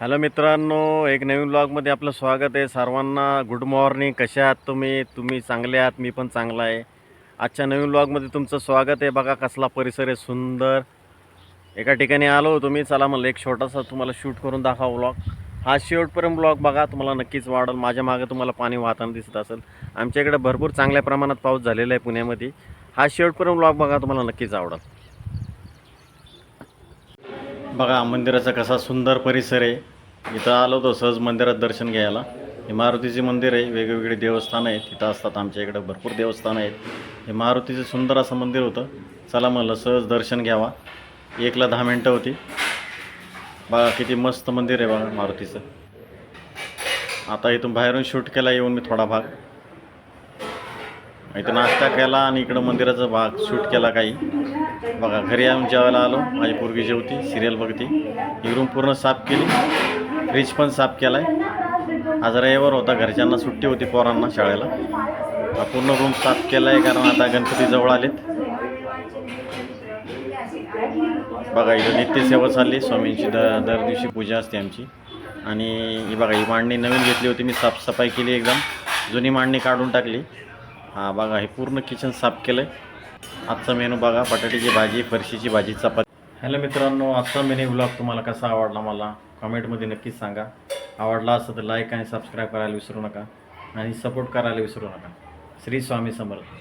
Hello मित्रांनो एक नवीन ब्लॉगमध्ये आपलं स्वागत आहे. सर्वांना गुड मॉर्निंग कशा आहात तुम्ही? तुम्ही चांगले आहात? मी पण चांगला आहे. आजच्या नवीन ब्लॉगमध्ये तुमचं स्वागत आहे. बघा कसला परिसर आहे सुंदर. एका ठिकाणी आलो होतो मी. चला म्हणलं एक छोटासा तुम्हाला शूट करून दाखवा ब्लॉग हा शेवटपर्यंत ब्लॉग बघा. तुम्हाला नक्कीच वाढेल. माझ्या मागं तुम्हाला पाणी वाहताना दिसत असेल. आमच्या इकडे भरपूर चांगल्या प्रमाणात पाऊस झालेला आहे पुण्यामध्ये. हा शेवटपर्यंत ब्लॉग बघा. तुम्हाला नक्कीच आवडेल. बघा मंदिराचा कसा सुंदर परिसर आहे. इथं आलो होतो सहज मंदिरात दर्शन घ्यायला. हे मारुतीचे मंदिर आहे वेगवेगळे देवस्थानं आहेत. तिथं असतात आमच्या इकडं भरपूर देवस्थानं आहेत. हे मारुतीचं सुंदर असं मंदिर होतं. चला म्हणलं सहज दर्शन घ्यावा. एकला दहा मिनटं होती. बघा किती मस्त मंदिर आहे बघा मारुतीचं. आता इथून बाहेरून शूट केला येऊन मी थोडा भाग. इथं नाश्ता केला आणि इकडं मंदिराचा भाग शूट केला काही. बघा घरी आम्ही जेवायला आलो. माझी पोरगी जेवती सिरियल बघती. ही रूम पूर्ण साफ केली. फ्रीज पण साफ केलाय. आज रविवार होता. घरच्यांना सुट्टी होती पोरांना शाळेला. पूर्ण रूम साफ केला आहे कारण आता गणपती जवळ आलेत. बघा इथं नित्यसेवा चालली. स्वामींची द दर दिवशी पूजा असते आमची. आणि बघा ही मांडणी नवीन घेतली होती. मी साफसफाई केली एकदम. जुनी मांडणी काढून टाकली. हा बघा हे पूर्ण किचन साफ केलं आहे आजचा मेनू बघा बटाट्याची भाजी फरशीची भाजी चपाती. हॅलो मित्रांनो आजचा मेनू ब्लॉग तुम्हाला कसा आवडला मला कमेंटमध्ये नक्कीच सांगा. आवडला असं तर लाईक आणि सबस्क्राईब करायला विसरू नका आणि सपोर्ट करायला विसरू नका. श्री स्वामी समर्थ.